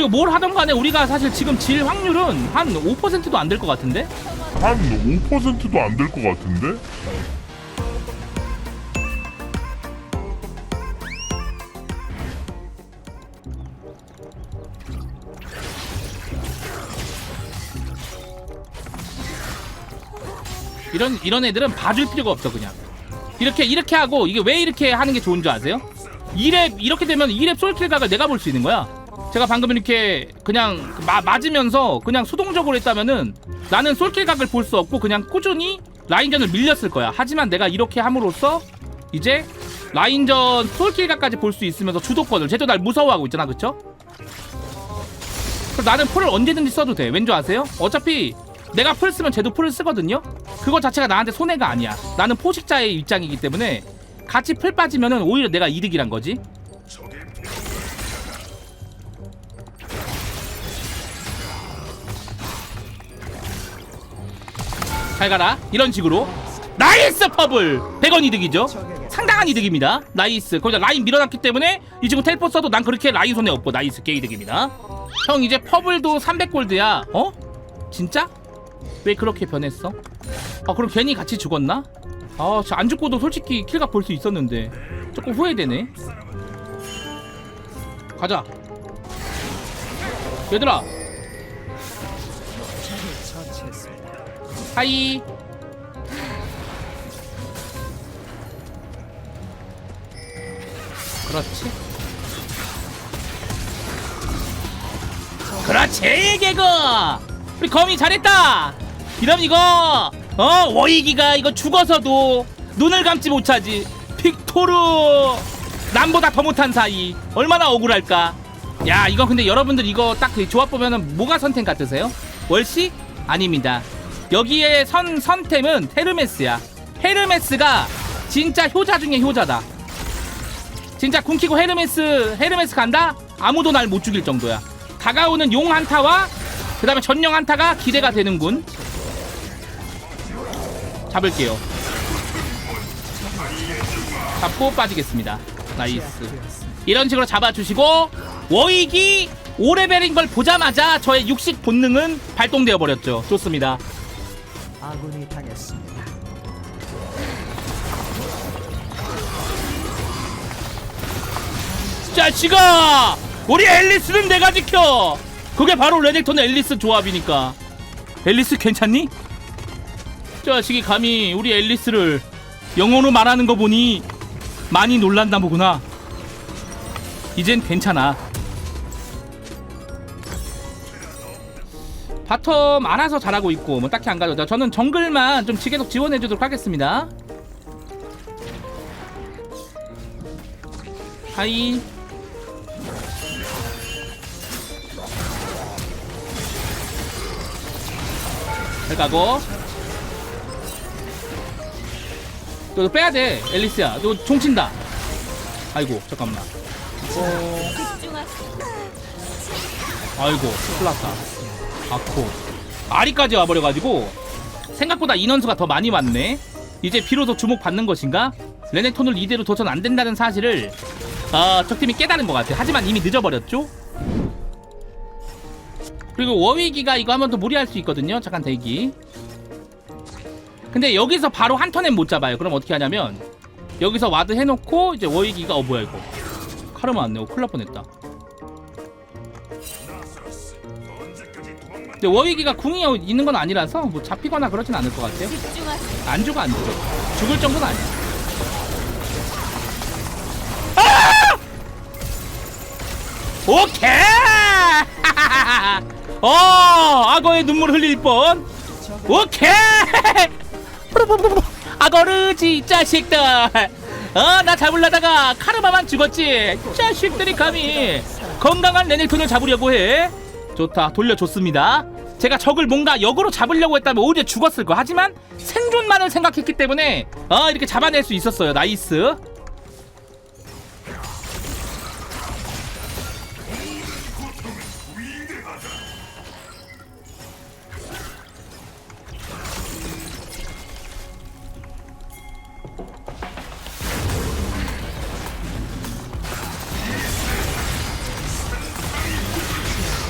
그리고 뭘 하던 간에 우리가 사실 지금 질 확률은 한 5%도 안 될 것 같은데? 한 5%도 안 될 것 같은데? 이런 이런 애들은 봐줄 필요가 없어 그냥 이렇게 이렇게 하고 이게 왜 이렇게 하는 게 좋은 줄 아세요? 2랩 이렇게 되면 2랩 솔킬 각을 내가 볼 수 있는 거야 제가 방금 이렇게 그냥 마, 맞으면서 그냥 수동적으로 했다면은 나는 솔킬 각을 볼 수 없고 그냥 꾸준히 라인전을 밀렸을 거야 하지만 내가 이렇게 함으로써 이제 라인전 솔킬 각까지 볼 수 있으면서 주도권을 쟤도 날 무서워하고 있잖아 그쵸? 그럼 나는 풀을 언제든지 써도 돼. 왠줄 아세요? 어차피 내가 풀 쓰면 쟤도 풀을 쓰거든요. 그거 자체가 나한테 손해가 아니야. 나는 포식자의 입장이기 때문에 같이 풀 빠지면은 오히려 내가 이득이란 거지. 잘 가라. 이런 식으로. 나이스 퍼블! 100원 이득이죠? 상당한 이득입니다. 나이스. 거기다 라인 밀어놨기 때문에 이 친구 텔포 써도 난 그렇게 라인 손해 없고 나이스 게이득입니다. 형 이제 퍼블도 300골드야. 어? 진짜? 왜 그렇게 변했어? 아 그럼 괜히 같이 죽었나? 아, 저안 죽고도 솔직히 킬각 볼 수 있었는데 조금 후회되네. 가자. 얘들아. 하이. 그렇지. 그렇지 개그! 우리 거미 잘했다! 이럼 이거 어 워이기가 이거 죽어서도 눈을 감지 못하지. 빅토르! 남보다 더 못한 사이. 얼마나 억울할까? 야 이거 근데 여러분들 이거 딱 그 조합 보면은 뭐가 선택 같으세요? 월시 아닙니다 여기에 선 선템은 헤르메스야 헤르메스가 진짜 효자 중에 효자다 진짜 궁키고 헤르메스 헤르메스 간다? 아무도 날 못 죽일 정도야. 다가오는 용 한타와 그 다음에 전령 한타가 기대가 되는군. 잡을게요. 잡고 빠지겠습니다. 나이스. 이런 식으로 잡아주시고 워익이 5레벨인 걸 보자마자 저의 육식 본능은 발동되어 버렸죠. 좋습니다. 아군이 당했습니다. 자식아! 우리 앨리스는 내가 지켜! 그게 바로 레넥톤 앨리스 조합이니까. 앨리스 괜찮니? 자식이 감히 우리 앨리스를 영어로 말하는 거 보니 많이 놀란다 보구나. 이젠 괜찮아. 바텀 알아서 잘하고 있고 뭐 딱히 안 가도 저는 정글만 좀 계속 지원해 주도록 하겠습니다. 하이. 잘 가고. 너, 너 빼야 돼 앨리스야. 너 종친다. 아이고 잠깐만. 어... 아이고 큰일 났다 아코 아리까지 와버려가지고 생각보다 인원수가 더 많이 왔네 이제 비로소 주목받는 것인가? 레넥톤을 이대로 둬선 안 된다는 사실을 어, 적팀이 깨달은 것 같아 하지만 이미 늦어버렸죠? 그리고 워위기가 이거 하면 더 무리할 수 있거든요. 잠깐 대기. 근데 여기서 바로 한 턴엔 못 잡아요. 그럼 어떻게 하냐면 여기서 와드 해놓고 이제 워위기가 어 뭐야 이거 카르마 왔네. 어, 큰일 날 뻔했다. 근데 워위기가 궁이 있는 건 아니라서 뭐 잡히거나 그러진 않을 것 같아요. 안 죽어 안 죽어. 죽을 정도는 아니야. 아! 오케이! 어, 악어의 눈물 흘릴 뻔. 오케이! 악어르지 이 자식들. 어, 나 잡으려다가 카르마만 죽었지. 자식들이 감히 건강한 레넥톤을 잡으려고 해. 좋다, 돌려줬습니다. 제가 적을 뭔가 역으로 잡으려고 했다면 오히려 죽었을 거. 하지만 생존만을 생각했기 때문에 아 이렇게 잡아낼 수 있었어요. 나이스.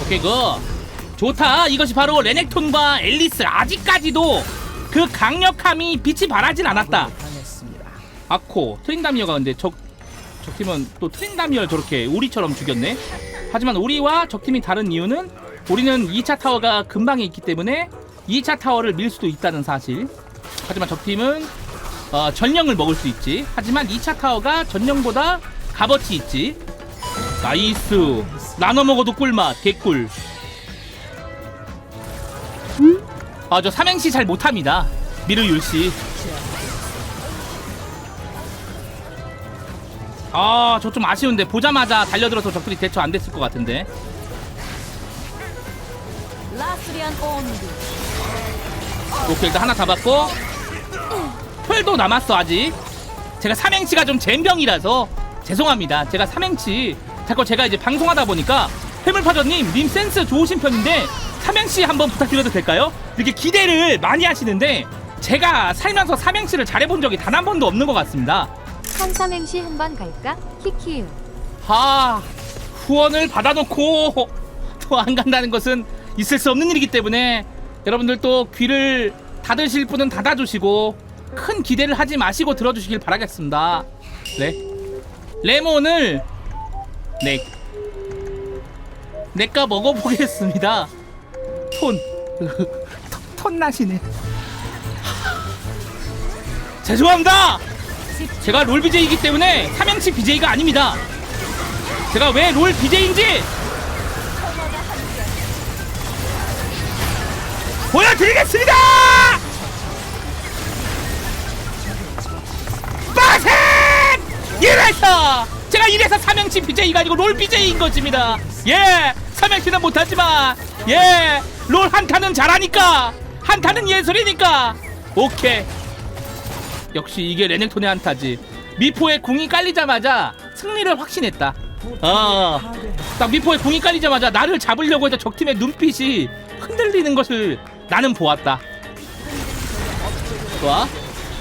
오케이 굿. 좋다. 이것이 바로 레넥톤과 앨리스 아직까지도 그 강력함이 빛이 발하진 않았다. 아코 트린다미어가 근데 적 적팀은 또 트린다미어를 저렇게 우리처럼 죽였네. 하지만 우리와 적팀이 다른 이유는 우리는 2차 타워가 근방에 있기 때문에 2차 타워를 밀 수도 있다는 사실. 하지만 적팀은 어, 전령을 먹을 수 있지. 하지만 2차 타워가 전령보다 값어치 있지. 나이스. 나눠 먹어도 꿀맛 개꿀 아 저 삼행시 잘 못합니다. 미르율씨. 아 저 좀 아쉬운데 보자마자 달려들어서 적들이 대처 안 됐을 것 같은데. 라스리안 온드. 오케이 일단 하나 잡았고. 펄도 남았어 아직. 제가 삼행치가 좀 잼병이라서 죄송합니다. 제가 삼행치 자꾸 제가 이제 방송하다 보니까 해물파전님 님 센스 좋으신 편인데 삼행시 한번 부탁드려도 될까요? 이렇게 기대를 많이 하시는데 제가 살면서 삼행시를 잘해본 적이 단 한 번도 없는 것 같습니다. 한삼행시 한번 갈까? 키키유. 아 후원을 받아놓고 또 안 간다는 것은 있을 수 없는 일이기 때문에 여러분들 또 귀를 닫으실 분은 닫아주시고 큰 기대를 하지 마시고 들어주시길 바라겠습니다. 네. 레몬을 네. 내가 먹어보겠습니다 톤 톤- 톤 나시네 죄송합니다 제가 롤 BJ이기 때문에 삼행시 BJ가 아닙니다. 제가 왜 롤 BJ인지 보여드리겠습니다! 빠셈! 이래서 제가 이래서 삼행시 BJ가 아니고 롤 BJ인 것입니다. 예, 삼행시는 못하지만 예, 롤 한타는 잘하니까 한타는 예술이니까 오케이. 역시 이게 레넥톤의 한타지. 미포의 궁이 깔리자마자 승리를 확신했다. 아, 딱 미포의 궁이 깔리자마자 나를 잡으려고 했던 적팀의 눈빛이 흔들리는 것을 나는 보았다. 좋아.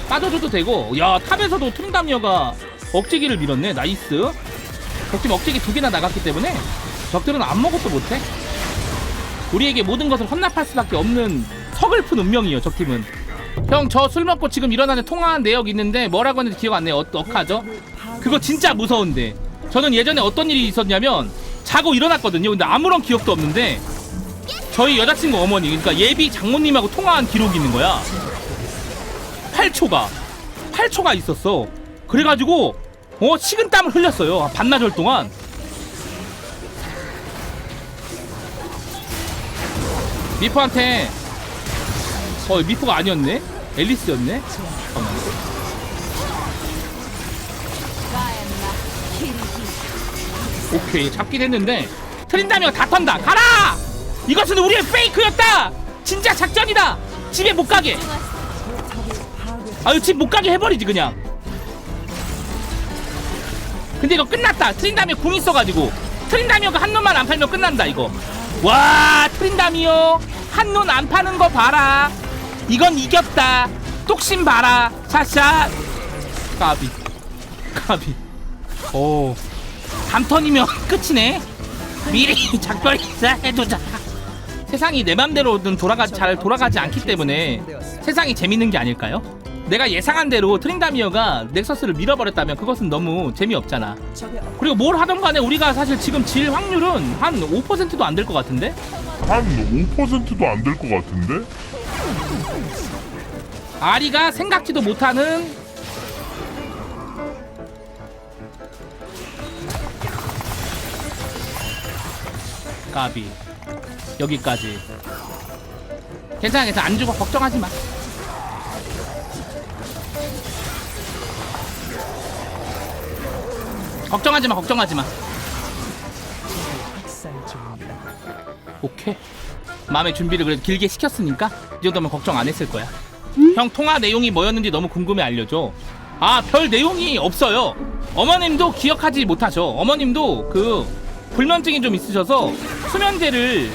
빠져줘도 되고, 야 탑에서도 트린다미어가 억제기를 밀었네. 나이스. 적팀 억제기 두 개나 나갔기 때문에 적들은 아무것도 못해. 우리에게 모든 것을 헌납할 수밖에 없는 서글픈 운명이요. 적팀은. 형 저 술 먹고 지금 일어나는 통화한 내역 있는데 뭐라고 했는지 기억 안 나요. 어, 어떡하죠? 그거 진짜 무서운데. 저는 예전에 어떤 일이 있었냐면 자고 일어났거든요. 근데 아무런 기억도 없는데 저희 여자친구 어머니 그러니까 예비 장모님하고 통화한 기록이 있는 거야. 8초가 8초가 있었어. 그래가지고 어 식은땀을 흘렸어요. 한 반나절 동안. 미포한테 어 미포가 아니었네? 앨리스였네? 잠깐만. 오케이 잡긴 했는데. 트린다며 다 턴다. 가라! 이것은 우리의 페이크였다! 진짜 작전이다! 집에 못 가게. 아유 집 못 가게 해버리지 그냥. 근데 이거 끝났다. 트린다미어 궁 있어가지고. 트린다미어가 한 놈만 안 팔면 끝난다 이거. 와 트린다미어 한눈 안 파는 거 봐라. 이건 이겼다. 뚝심 봐라. 샷샷 까비. 까비. 오. 담턴이면 끝이네. 미리 작별 인사해두자. 세상이 내 맘대로는 돌아가 잘 돌아가지 않기 때문에 세상이 재밌는 게 아닐까요? 내가 예상한 대로 트린다미어가 넥서스를 밀어버렸다면 그것은 너무 재미없잖아. 그리고 뭘 하던 간에 우리가 사실 지금 질 확률은 한 5%도 안 될 것 같은데? 한 5%도 안 될 것 같은데? 아리가 생각지도 못하는 까비. 여기까지. 괜찮아 괜찮아. 안 죽어. 걱정하지 마 걱정하지 마 걱정하지 마. 오케이. 마음의 준비를 그래도 길게 시켰으니까 이 정도면 걱정 안 했을 거야. 형 통화 내용이 뭐였는지 너무 궁금해 알려줘. 아 별 내용이 없어요. 어머님도 기억하지 못하셔 어머님도 그 불면증이 좀 있으셔서 수면제를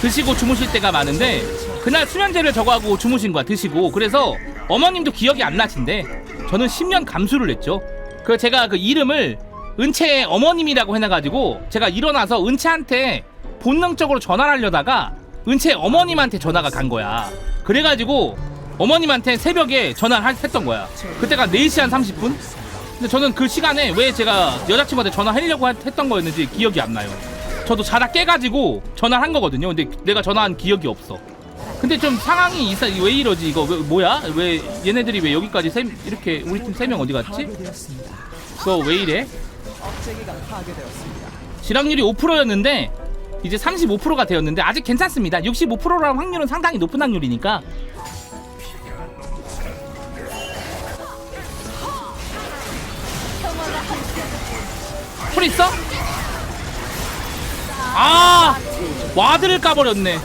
드시고 주무실 때가 많은데 그날 수면제를 저거하고 주무신 거야 드시고. 그래서 어머님도 기억이 안 나신데 저는 10년 감수를 했죠. 그 제가 그 이름을 은채의 어머님이라고 해놔가지고 제가 일어나서 은채한테 본능적으로 전화를 하려다가 은채 어머님한테 전화가 간 거야. 그래가지고 어머님한테 새벽에 전화를 할- 했던 거야. 그때가 4시 한 30분? 근데 저는 그 시간에 왜 제가 여자친구한테 전화하려고 하- 했던 거였는지 기억이 안 나요. 저도 자다 깨가지고 전화를 한 거거든요. 근데 내가 전화한 기억이 없어. 근데 좀 상황이 이사 왜 이러지 이거 왜, 뭐야? 왜 얘네들이 왜 여기까지 세, 이렇게 우리 팀 세 명 어디 갔지? 파괴되었습니다. 그거 왜 이래? 억제기가 파괴되었습니다. 실확률이 5%였는데 이제 35%가 되었는데 아직 괜찮습니다. 65%라는 확률은 상당히 높은 확률이니까. 풀 있어? 아 와드를 까버렸네.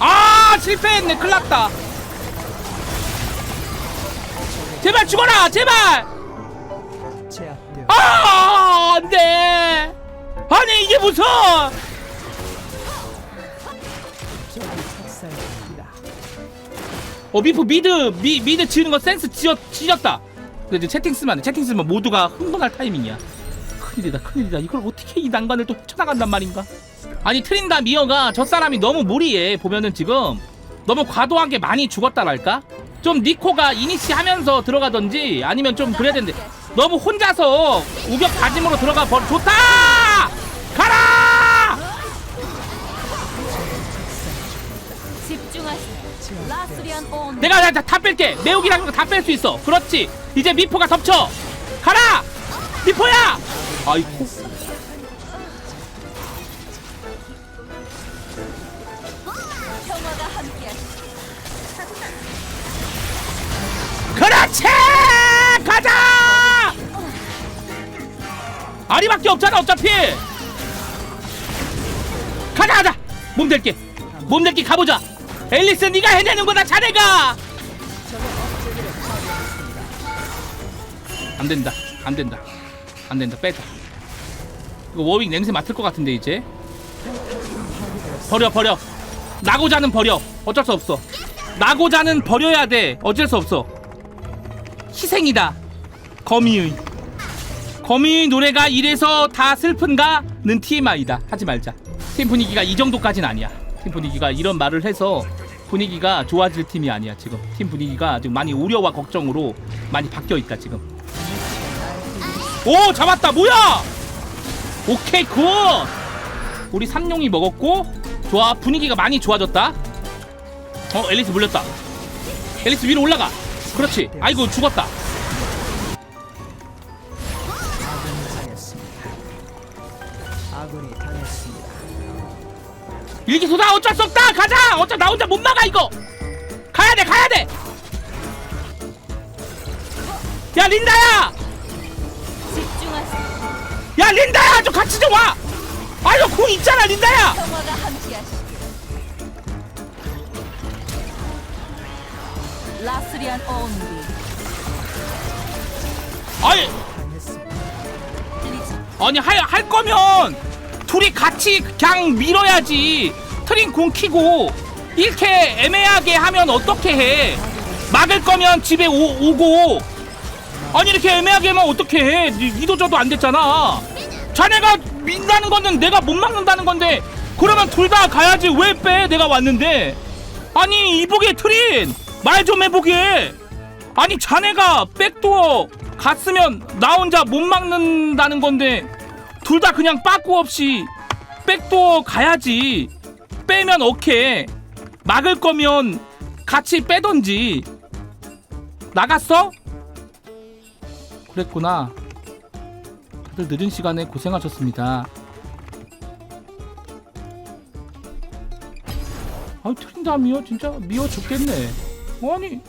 아 실패했네 큰일났다 제발 죽어라 제발! 아 안돼! 아니 이게 무슨. 어 미프 미드 미, 미드 지는 거 센스 지었, 지렸다. 근데 이제 채팅 쓰면 안돼. 채팅 쓰면 모두가 흥분할 타이밍이야. 큰일이다 큰일이다. 이걸 어떻게 이 난관을 또 헤쳐나간단 말인가? 아니 트린다 미어가 저 사람이 너무 무리해 보면은 지금. 너무 과도하게 많이 죽었다랄까 좀 니코가 이니시 하면서 들어가던지 아니면 좀 그래야 되는데 너무 혼자서 우격 다짐으로 들어가 버려 좋다! 가라. 내가 다, 다, 다 뺄게. 매우기랑 다 뺄 수 있어. 그렇지. 이제 미포가 덮쳐. 가라! 미포야! 아이고 아리밖에 없잖아 어차피. 가자 가자. 몸댈게. 몸댈게 가보자. 앨리스 네가 해내는구나 자네가. 안 된다 안 된다 안 된다. 빼자 이거 워윅 냄새 맡을 것 같은데 이제. 버려 버려. 나고자는 버려. 어쩔 수 없어. 나고자는 버려야 돼. 어쩔 수 없어. 희생이다. 거미의 거미의 노래가 이래서 다 슬픈가는 TMI다. 하지 말자. 팀 분위기가 이 정도까진 아니야. 팀 분위기가 이런 말을 해서 분위기가 좋아질 팀이 아니야 지금. 팀 분위기가 지금 많이 우려와 걱정으로 많이 바뀌어 있다 지금. 오 잡았다. 뭐야? 오케이 굿! 우리 삼룡이 먹었고 좋아. 분위기가 많이 좋아졌다. 어 앨리스 물렸다. 앨리스 위로 올라가. 그렇지. 아이고 죽었다 일기 소다 어쩔 수 없다! 가자! 어차 나 혼자 못 막아 이거! 가야 돼 가야 돼야 린다야! 집중하세요. 야 린다야! 좀 같이 좀와! 아이고 공 있잖아 린다야! 평화가 함께하시길. 라스리안 온리. 아니. 아니 할, 할 거면 둘이 같이 그냥 밀어야지. 트린 공 키고 이렇게 애매하게 하면 어떻게 해? 막을 거면 집에 오, 오고. 아니 이렇게 애매하게 하면 어떻게 해? 니- 니도 저도 안 됐잖아. 자네가 민다는 거는 내가 못 막는다는 건데 그러면 둘 다 가야지. 왜 빼? 내가 왔는데. 아니 이보게 트린! 말 좀 해보게. 아니 자네가 백도어 갔으면 나 혼자 못 막는다는 건데 둘 다 그냥 빠꾸 없이 백도어 가야지. 빼면 오케이. 막을 거면 같이 빼던지. 나갔어? 그랬구나. 다들 늦은 시간에 고생하셨습니다. 아유 트린다 미워. 진짜 미워 죽겠네. 아니